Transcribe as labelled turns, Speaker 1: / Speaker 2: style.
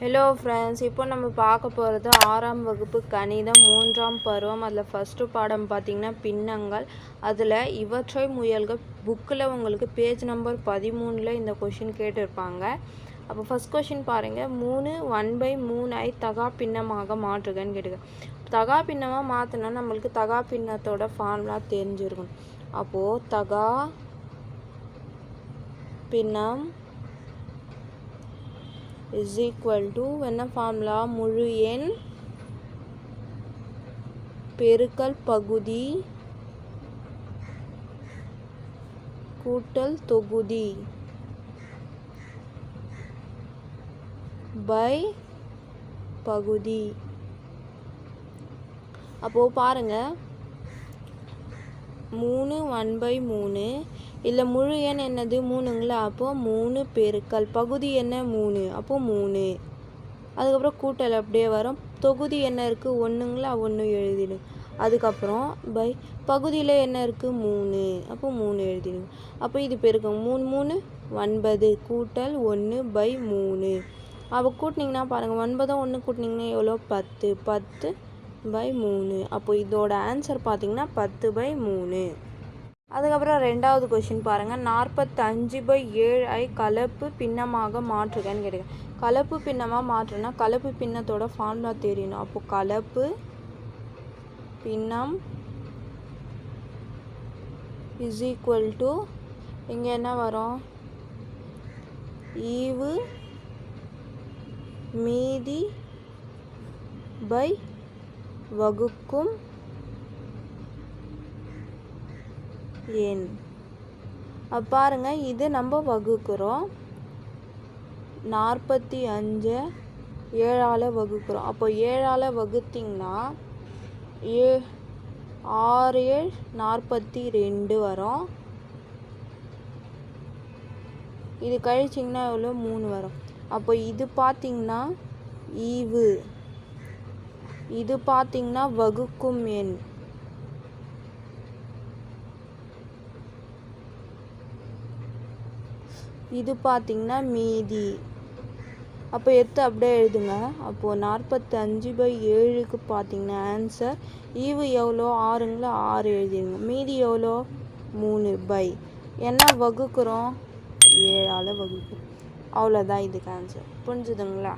Speaker 1: Hello friends இப்போ நம்ம பார்க்க போகிறது ஆறாம் வகுப்பு கணிதம் மூன்றாம் பருவம். அதில் ஃபஸ்ட்டு பாடம் பார்த்திங்கன்னா பின்னங்கள். அதில் இவற்றை முயல்க புக்கில் உங்களுக்கு பேஜ் நம்பர் பதிமூணில் இந்த கொஷின் கேட்டிருப்பாங்க. அப்போ ஃபஸ்ட் கொஷின் பாருங்கள் மூணு ஒன் பை மூணு ஐ தகா பின்னமாக மாற்றுகன்னு கேட்டுக்க. தகா பின்னமாக மாற்றினா நம்மளுக்கு தகா பின்னத்தோட ஃபார்முலா தெரிஞ்சிருக்கணும். அப்போது தகா பின்னம் இஸ் ஈக்குவல் டு என்ன ஃபார்முலா முழு எண் பெருக்கல் பகுதி கூட்டல் தொகுதி பை பகுதி. அப்போது பாருங்கள் மூணு ஒன் பை மூணு இல்லை முழு எண் என்னது? மூணுங்களா? அப்போது மூணு பெருக்கல். பகுதி என்ன? மூணு. அப்போது மூணு. அதுக்கப்புறம் கூட்டல் அப்படியே வரும். தொகுதி என்ன இருக்குது ஒன்றுங்களா ஒன்று எழுதிடு. அதுக்கப்புறம் பை பகுதியில் என்ன இருக்குது மூணு. அப்போ மூணு எழுதிடுங்க அப்போ இது பெருக்கம். மூணு மூணு ஒன்பது. கூட்டல் ஒன்று பை மூணு. அப்போ கூட்டினீங்கன்னா பாருங்கள் ஒன்பதும் ஒன்று கூட்டினீங்கன்னா எவ்வளோ? பத்து. பத்து பை மூணு. அப்போ இதோட ஆன்சர் பார்த்தீங்கன்னா பத்து பை மூணு. அதுக்கப்புறம் ரெண்டாவது கொஷின் பாருங்கள் நாற்பத்தஞ்சு பை ஏழு ஐ கலப்பு பின்னமாக மாற்றுகன்னு கேட்டுக்க கலப்பு பின்னமாக மாற்றுனா கலப்பு பின்னத்தோட ஃபார்முலா தெரியணும். அப்போ கலப்பு பின்னம் இஸ் ஈக்குவல் டு இங்கே என்ன வரும்? ஈவு மீதி பை வகுக்கும் எண் பாருங்க இது நம்ம வகுக்கிறோம். நாற்பத்தி அஞ்சு ஏழால் வகுக்கிறோம். அப்போ ஏழால் வகுத்திங்கன்னா ஏ ஆறு ஏழு நாற்பத்தி ரெண்டு வரும். இது கழிச்சிங்கன்னா எவ்வளோ? மூணு வரும். அப்போ இது பார்த்தீங்கன்னா ஈவு. இது பார்த்தீங்கன்னா வகுக்கும் எண். இது பார்த்தீங்கன்னா மீதி. அப்போ எடுத்து அப்படியே எழுதுங்க. அப்போது நாற்பத்தஞ்சு பை ஏழுக்கு பார்த்தீங்கன்னா ஆன்சர் ஈவு எவ்வளோ? ஆறுங்களா? ஆறு எழுதிடுங்க மீதி எவ்வளோ? மூணு பை. என்ன வகுக்கிறோம்? ஏழால் வகுக்கிறோம் அவ்வளோதான் இதுக்கு ஆன்சர் புரிஞ்சுதுங்களா?